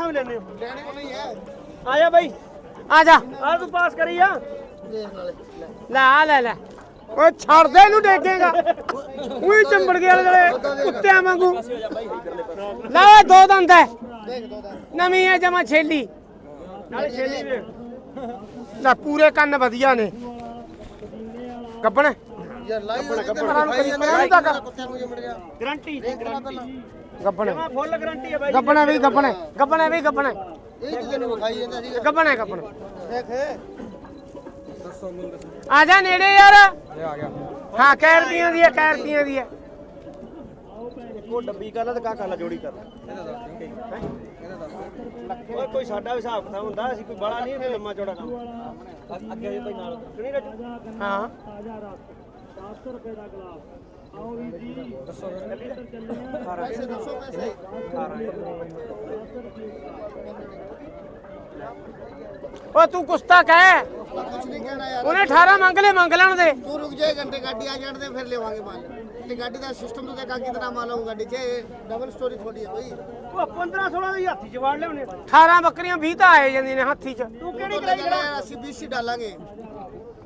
ਪੱਠਾਂ ਵੀ ਲੈਣੇ ਲੈਣੇ ਕੋ ਨਹੀਂ ਹੈ। ਆ ਜਾ ਬਾਈ। ਆ ਜਾ। ਆ ਤੂੰ ਪਾਸ ਕਰੀ ਆ। ਦੇਖ ਨਾਲੇ। ਲੈ ਆ ਲੈ ਲੈ। ਓਏ ਛੱਡ ਦੇ ਇਹਨੂੰ ਡੇਗੇਗਾ। ਉਹੀ ਚੰਬੜ ਗਿਆ ਜਿਹੜੇ ਕੁੱਤਿਆਂ ਵਾਂਗੂ। ਲੈ ਓਏ ਦੋ ਦੰਦ ਹੈ। ਦੇਖ ਦੋ ਦਾ ਨਵੀਂ ਹੈ ਜਮਾ ਛੇਲੀ। ਨਾਲੇ ਛੇਲੀ ਵੇਖ ਲੈ ਪੂਰੇ ਕੰਨ ਵਧੀਆ ਨੇ। ਯਾਰ ਲਾਈ ਕਰੀ, ਤਾਂ ਗਰੰਟੀ ਪਹਿਲਾਂ। ਗੱਬਣ। ਜਮਾ ਫੁੱਲ ਗਰੰਟੀ ਹੈ ਬਾਈ ਗੱਬਣ ਵੀ ਗੱਬਣ ਹੈ ਗੱਬਣ ਹੈ ਵੀ ਗੱਬਣ। ਹੈ ਇਹ ਜਿਹਦੇ ਨੂੰ ਵਿਖਾਈ ਜਾਂਦਾ ਸੀਗਾ। ਗੱਬਣ ਹੈ ਗੱਬਣ। ਦੇਖ। ਆ ਜਾ ਨੇੜੇ ਯਾਰ। ਹਾਂ ਕੈ ਰੁਪਈਆਂ ਦੀ ਹੈ ਕੈ ਰੁਪਈਆਂ ਦੀ ਹੈ ਉਹ ਡੱਬੀ ਕਰ ਲੈ ਤੇ ਕਾ ਕਰ ਲੈ ਜੋੜੀ ਕਰ ਓਏ ਕੋਈ ਸਾਡਾ ਵੀ ਹਿਸਾਬ ਕਿਤਾਬ ਹੁੰਦਾ ਅਸੀਂ ਕੋਈ ਬੜਾ ਨਹੀਂ ਲੰਮਾ ਚੌੜਾ ਕੰਮ। ਅੱਗੇ ਜੇ ਭਾਈ ਨਾਲ ਕਿਹੜੀ ਰੱਜ? ਹਾਂ। ਪੈਸੇ 200 ਪੈਸੇ। ਓ ਤੂੰ ਕੁਸਤਾ ਕਹਿ। ਕੁਛ ਨਹੀਂ ਕਹਿਣਾ ਯਾਰ। ਉਹਨੇ 18 ਮੰਗ ਲੈ ਮੰਗ ਲੈਣ ਦੇ। ਤੂੰ ਰੁਕ ਜਾਏ ਘੰਟੇ ਗੱਡੀ ਆ ਜਾਣ ਦੇ ਫਿਰ ਲੈਵਾਂਗੇ ਮਾਲ ਤੇ ਗੱਡੀ ਦਾ ਸਿਸਟਮ ਤੂੰ ਦੇਖਾ ਕਿਤਨਾ ਮਾਲ ਹੋਊ ਗੱਡੀ 'ਚ। ਡਬਲ ਸਟੋਰੀ ਥੋੜੀ ਹੈ ਬਈ। ਉਹ 15 16 ਦੀ ਹੱਥੀ ਚ ਵਾੜ ਲਿਆਉਣੇ 18 ਬੱਕਰੀਆਂ 20 ਤਾਂ ਆਏ ਜਾਂਦੀਆਂ ਨੇ ਹਾਥੀ 'ਚ। ਤੂੰ ਕਿਹੜੀ ਕਰਾਈ ਯਾਰ ਅਸੀਂ 20 ਡਾਲਾਂਗੇ।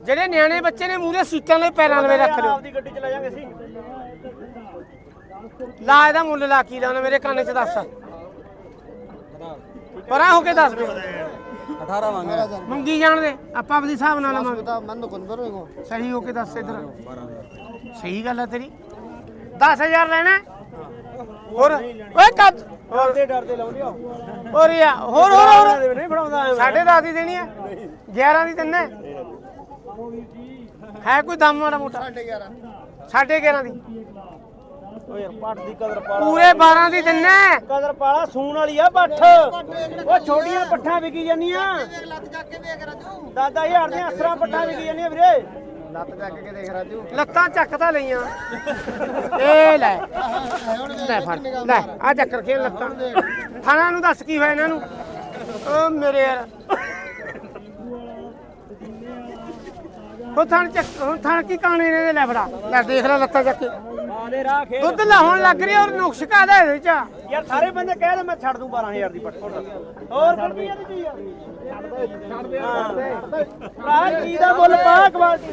ਜਿਹੜੇ ਨਿਆਣੇ ਬੱਚੇ ਨੇ ਮੂਰੇ ਸੀਟਾਂ ਲਈ ਪੈਰਾਂ ਲਵੇ ਰੱਖ ਲਿਓ। ਆਪਦੀ ਗੱਡੀ ਚ ਲੈ ਜਾਾਂਗੇ ਅਸੀਂ। ਲਾ ਇਹਦਾ ਮੁੱਲ ਲਾ ਕੀ ਲਾਉਣਾ ਮੇਰੇ ਕੰਨ 'ਚ ਦੱਸ। ਪਰਾਂ ਹੋ ਕੇ ਦੱਸ ਦੇ। 18 ਮੰਗਿਆ ਮੰਗੀ ਜਾਣ ਦੇ ਆਪਾਂ ਆਪਦੇ ਹਿਸਾਬ ਨਾਲ ਮਨ ਬਰੋ ਸਹੀ ਹੋ ਕੇ ਦੱਸ ਇਧਰ। ਸਹੀ ਗੱਲ ਹੈ ਤੇਰੀ। 10000 ਲੈਣਾ? ਹੋਰ ਓਏ ਕੱਦ। ਡਰਦੇ ਡਰਦੇ ਲਾਉਂਦੇ ਆ ਹੋਰ ਯਾ ਹੋਰ ਹੋਰ ਹੋਰ। ਨਹੀਂ ਫੜਾਉਂਦਾ ਐਵੇਂ। ਸਾਢੇ 10 ਦੀ ਦੇਣੀ ਹੈ। 11 ਦੀ ਦਿੰਨੇ ਹੈ ਕੋਈ ਦਮ ਮਾੜਾ ਮੋਟਾ? 11.5 ਸਾਢੇ 11 ਦੀ। ਓ ਯਾਰ ਪੱਠ ਦੀ ਕਦਰ ਪਾਲਾ। ਪੂਰੇ 12 ਦੀ ਦਿੰਨੇ ਕਦਰ ਪਾਲਾ ਸੂਣ ਵਾਲੀ ਆ ਪੱਠ। ਉਹ ਛੋਟੀਆਂ ਪੱਠਾਂ ਵਿਕੀ ਜਾਂਦੀਆਂ। ਲੱਤ ਚੱਕ ਕੇ ਵੇਖ ਰਾਜੂ। ਦਾਦਾ ਹਜ਼ਾਰ ਦੀਆਂ ਅਸਰਾਂ ਪੱਠਾਂ ਵਿਕੀ ਜਾਂਦੀਆਂ ਵੀਰੇ। ਲੱਤ ਚੱਕ ਕੇ ਦੇਖ ਰਾਜੂ। ਲੱਤਾਂ ਚੱਕ ਤਾਂ ਲਈਆਂ। ਇਹ ਲੈ। ਲੈ ਫੜ। ਲੈ ਆ ਚੱਕਰ ਖੇਲ ਲੱਤਾਂ। ਥਾਣਾ ਨੂੰ ਦੱਸ ਕੀ ਹੋਇਆ ਇਹਨਾਂ ਨੂੰ? ਓ ਮੇਰੇ ਯਾਰ। ਉਹ ਥਣ ਚੱਕ ਹੁਣ ਥਣ ਕੀ ਕਾਣੇ ਨੇ ਇਹਦੇ ਲੈ ਫੜਾ ਲੈ ਦੇਖ ਲੈ ਲੱਤਾਂ ਚੱਕ ਕੇ। ਆਲੇ ਰਾਹ ਖੇਡ। ਦੁੱਧ ਲਾਉਣ ਲੱਗ ਰਹੀ ਔਰ ਨੁਕਸ ਕਾਦਾ ਇਹਦੇ ਚ? ਯਾਰ ਸਾਰੇ ਬੰਦੇ ਕਹਿ ਦੇ ਮੈਂ ਛੱਡ ਦੂੰ 12000 ਦੀ ਪੱਠ ਹੋਰ ਛੱਡ ਦੇ ਛੱਡ ਦੇ ਛੱਡ ਦੇ ਭਰਾ ਕੀ ਦਾ ਮੁੱਲ ਪਾ ਕਵਾਲਟੀ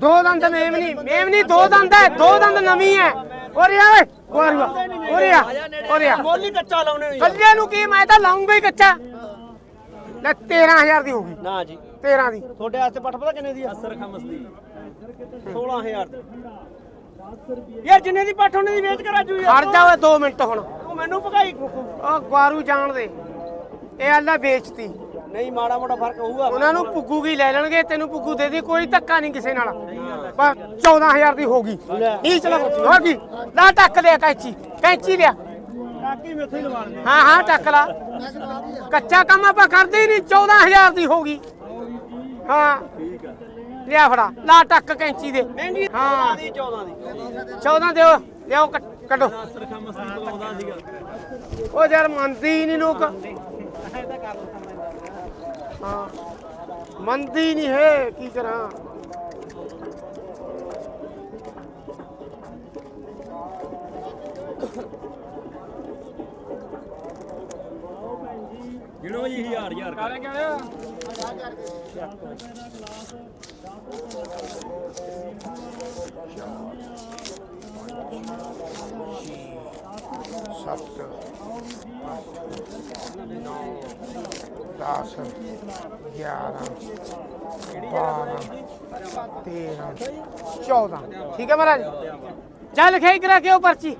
ਦੋ ਦੰਦ ਮੇਮ ਨਹੀਂ ਮੇਮ ਨਹੀਂ ਦੋ ਦੰਦ ਹੈ ਦੋ ਦੰਦ ਨਵੀਂ ਹੈ। ਓਰੇ ਓਏ ਗੋਰੂਆ ਓਰੇ ਆ ਓਰੇ ਆ ਮੁੱਲ ਹੀ ਕੱਚਾ ਲਾਉਣੇ ਨੇ ਕੱਲਿਆਂ ਨੂੰ ਕੀ ਮੈਂ ਤਾਂ ਲਾਉਂਗਾ ਹੀ ਕੱਚਾ। ਲੈ 13000 ਦੀ ਹੋਊਗੀ ਨਾ ਜੀ। 13 ਦੀ। ਤੁਹਾਡੇ ਵਾਸਤੇ ਪੱਠ ਪਤਾ ਕਿੰਨੇ ਦੀ ਆ? ਅਸਰ ਖਮਸ ਦੀ। 16000 ਦੀ। ਯਾਰ ਜਿੰਨੇ ਦੀ ਪੱਠ ਉਹਨੇ ਦੀ ਵੇਚ ਕੇ ਰਾਜੂ ਯਾਰ। ਖੜ ਜਾ ਓਏ 2 ਮਿੰਟ ਹੁਣ। ਤੂੰ ਮੈਨੂੰ ਭਗਾਈ। ਉਹ ਗਵਾਰੂ ਜਾਣ ਦੇ। ਇਹ ਅੱਲਾ ਵੇਚਤੀ। ਨਹੀਂ ਮਾੜਾ ਮੋਟਾ ਫ਼ਰਕ ਹੋਊਗਾ। ਉਹਨਾਂ ਨੂੰ ਪੁੱਗੂ ਕੀ ਲੈ ਲੈਣਗੇ ਤੈਨੂੰ ਪੁੱਗੂ ਦੇ ਦੇ ਕੋਈ ਧੱਕਾ ਨਹੀਂ ਕਿਸੇ ਨਾਲ। ਬਸ 14000 ਦੀ ਹੋਗੀ ਨਹੀਂ ਚਲਾ ਹੋ ਗਈ। ਲਾ ਟੱਕ ਲਿਆ ਕੈਂਚੀ। ਕੈਂਚੀ ਲਿਆ। ਕਾਕੀ ਮੇਥੋਂ ਹੀ ਲਵਾ ਹਾਂ ਹਾਂ ਟੱਕ ਲਾ। ਕੱਚਾ ਕੰਮ ਆਪਾਂ ਕਰਦੇ ਹੀ ਨਹੀਂ 14000 ਦੀ ਹੋਗੀ ਹਾਂ। ਲਿਆ ਫੜਾ। ਲਾ ਟੱਕ ਕੈਂਚੀ ਦੇ। ਹਾਂ। ਦੀ 14 ਦੀ। 14 ਦਿਓ। ਲਿਆਓ ਕੱਟ- ਕੱਢੋ। ਸੀਗਾ ਉਹ ਯਾਰ ਮੰਨਦੇ ਹੀ ਨਹੀਂ ਲੋਕ। ਹਾਂ। ਮੰਨਦੇ ਹੀ ਨਹੀਂ ਹੈ ਕੀ ਕਰਾਂ। ਗਿਣੋ ਜੀ ਹਜ਼ਾਰ ਹਜ਼ਾਰ। ਕਰ ਸੱਤ ਨੌ 10 11 12 13 14 ਠੀਕ ਹੈ ਮਹਾਰਾਜ ਚੱਲ ਲਿਖਾਈ ਕਰਾ ਕੇ ਉਹ ਪਰਚੀ